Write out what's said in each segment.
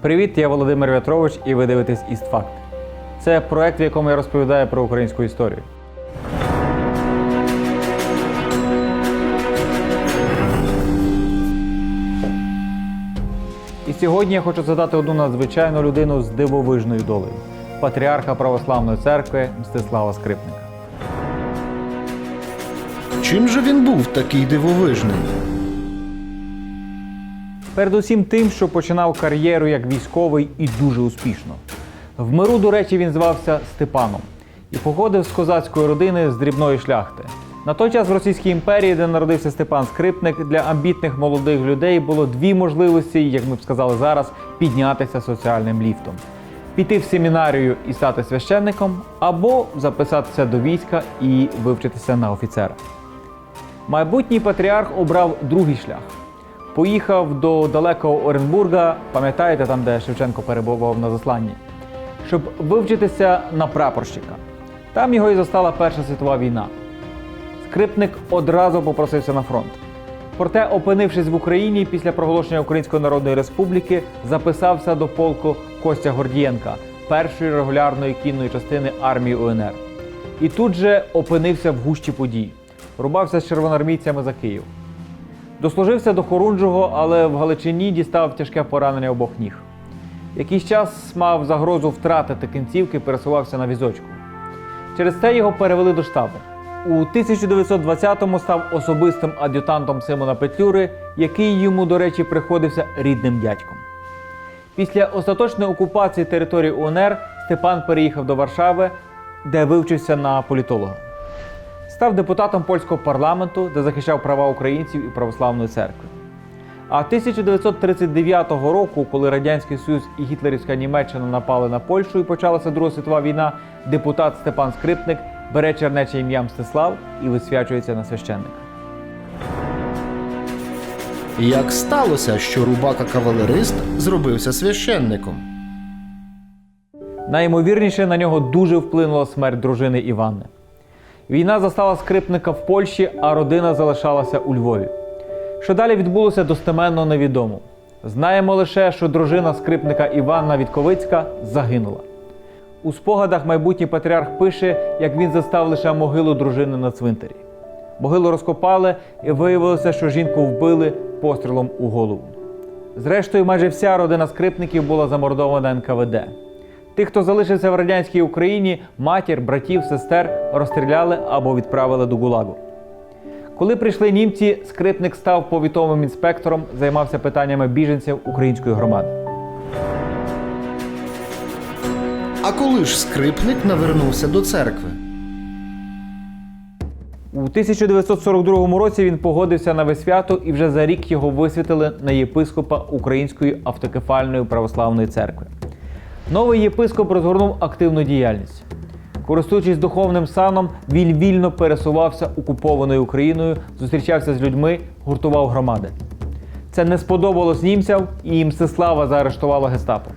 Привіт, я Володимир Вятрович, і ви дивитесь «Істфакт». Це проект, в якому я розповідаю про українську історію. І сьогодні я хочу задати одну надзвичайну людину з дивовижною долею патріарха Православної церкви Мстислава Скрипника. Чим же він був такий дивовижний? Передусім тим, що починав кар'єру як військовий і дуже успішно. В миру, до речі, він звався Степаном і походив з козацької родини з дрібної шляхти. На той час в Російській імперії, де народився Степан Скрипник, для амбітних молодих людей було дві можливості, як ми б сказали зараз, піднятися соціальним ліфтом: піти в семінарію і стати священником, або записатися до війська і вивчитися на офіцера. Майбутній патріарх обрав другий шлях. Поїхав до далекого Оренбурга, пам'ятаєте, там, де Шевченко перебував на засланні, щоб вивчитися на прапорщика. Там його і застала Перша світова війна. Скрипник одразу попросився на фронт. Проте, опинившись в Україні після проголошення Української Народної Республіки, записався до полку Костя Гордієнка, першої регулярної кінної частини армії УНР. І тут же опинився в гущі подій. Рубався з червоноармійцями за Київ. Дослужився до Хорунжого, але в Галичині дістав тяжке поранення обох ніг. Якийсь час мав загрозу втратити кінцівки, пересувався на візочку. Через це його перевели до штабу. У 1920-му став особистим ад'ютантом Симона Петлюри, який йому, до речі, приходився рідним дядьком. Після остаточної окупації території УНР Степан переїхав до Варшави, де вивчився на політолога. Став депутатом польського парламенту, де захищав права українців і православної церкви. А 1939 року, коли Радянський Союз і гітлерівська Німеччина напали на Польщу і почалася Друга світова війна, депутат Степан Скрипник бере чернече ім'я Мстислав і висвячується на священника. Як сталося, що рубака-кавалерист зробився священником? Найімовірніше на нього дуже вплинула смерть дружини Іванни. Війна застала скрипника в Польщі, а родина залишалася у Львові. Що далі відбулося, достеменно невідомо. Знаємо лише, що дружина скрипника Іванна Вітковицька загинула. У спогадах майбутній патріарх пише, як він застав лише могилу дружини на цвинтарі. Могилу розкопали і виявилося, що жінку вбили пострілом у голову. Зрештою, майже вся родина скрипників була замордована НКВД. Тих, хто залишився в радянській Україні, матір, братів, сестер розстріляли або відправили до ГУЛАГу. Коли прийшли німці, скрипник став повітовим інспектором, займався питаннями біженців української громади. А коли ж скрипник навернувся до церкви? У 1942 році він погодився на висвяту і вже за рік його висвятили на єпископа Української автокефальної православної церкви. Новий єпископ розгорнув активну діяльність. Користуючись духовним саном, він вільно пересувався окупованою Україною, зустрічався з людьми, гуртував громади. Це не сподобалось німцям, і Мстислава заарештувало гестапо.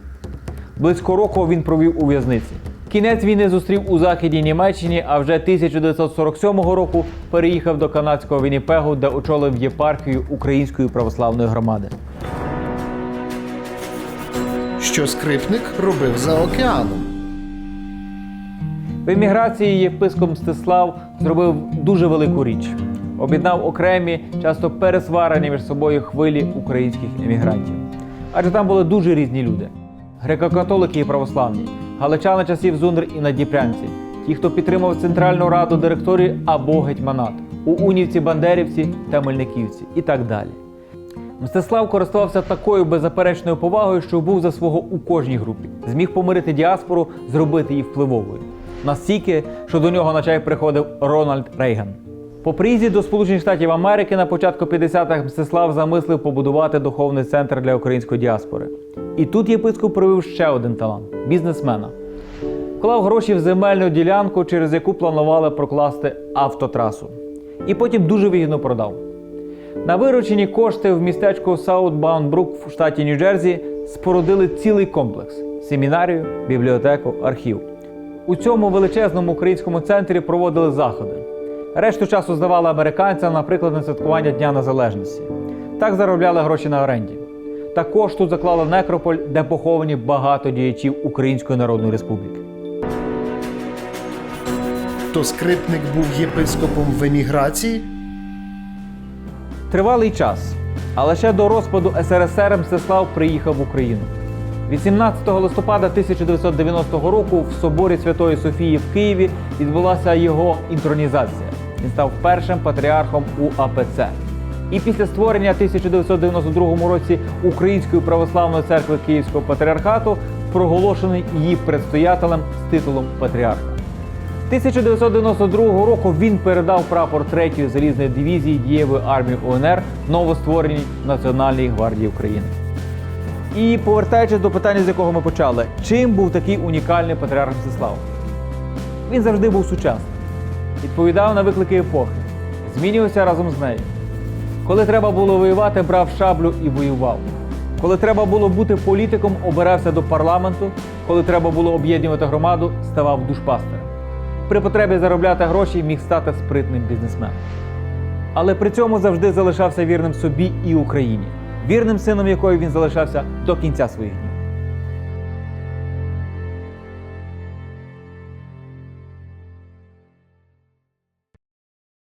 Близько року він провів у в'язниці. Кінець війни зустрів у західній Німеччині, а вже 1947 року переїхав до канадського Вінніпегу, де очолив єпархію Української православної громади. Що скрипник робив за океаном? В еміграції єпископ Мстислав зробив дуже велику річ. Об'єднав окремі, часто пересварені між собою хвилі українських емігрантів. Адже там були дуже різні люди: греко-католики і православні, галичани часів Зундр і наддніпрянці, ті, хто підтримав Центральну раду директорії або гетьманат, уунівці, бандерівці та мельниківці і так далі. Мстислав користувався такою беззаперечною повагою, що був за свого у кожній групі. Зміг помирити діаспору, зробити її впливовою. Настільки, що до нього на чай приходив Рональд Рейган. По приїзді до Сполучених Штатів Америки на початку 50-х Мстислав замислив побудувати духовний центр для української діаспори. І тут єпископ провів ще один талант бізнесмена. Вклав гроші в земельну ділянку, через яку планували прокласти автотрасу. І потім дуже вигідно продав. На виручені кошти в містечку Саутбаунбрук в штаті Нью-Джерсі спорудили цілий комплекс: семінарію, бібліотеку, архів. У цьому величезному українському центрі проводили заходи. Решту часу здавали американцям, наприклад, на святкування Дня Незалежності. Так заробляли гроші на оренді. Також тут заклали некрополь, де поховані багато діячів Української Народної Республіки. То скрипник був єпископом в еміграції? Тривалий час, але ще до розпаду СРСР Мстислав приїхав в Україну. 18 листопада 1990 року в соборі Святої Софії в Києві відбулася його інтронізація. Він став першим патріархом УАПЦ. І після створення 1992 році Української православної церкви Київського патріархату проголошений її предстоятелем з титулом патріарха. 1992 року він передав прапор 3-ї залізної дивізії дієвої армії УНР новоствореній Національній гвардії України. І повертаючись до питання, з якого ми почали, чим був такий унікальний патріарх Мстислав? Він завжди був сучасним, відповідав на виклики епохи, змінювався разом з нею. Коли треба було воювати, брав шаблю і воював. Коли треба було бути політиком, обирався до парламенту. Коли треба було об'єднувати громаду, ставав душпастером. При потребі заробляти гроші міг стати спритним бізнесменом. Але при цьому завжди залишався вірним собі і Україні, вірним сином якої він залишався до кінця своїх днів.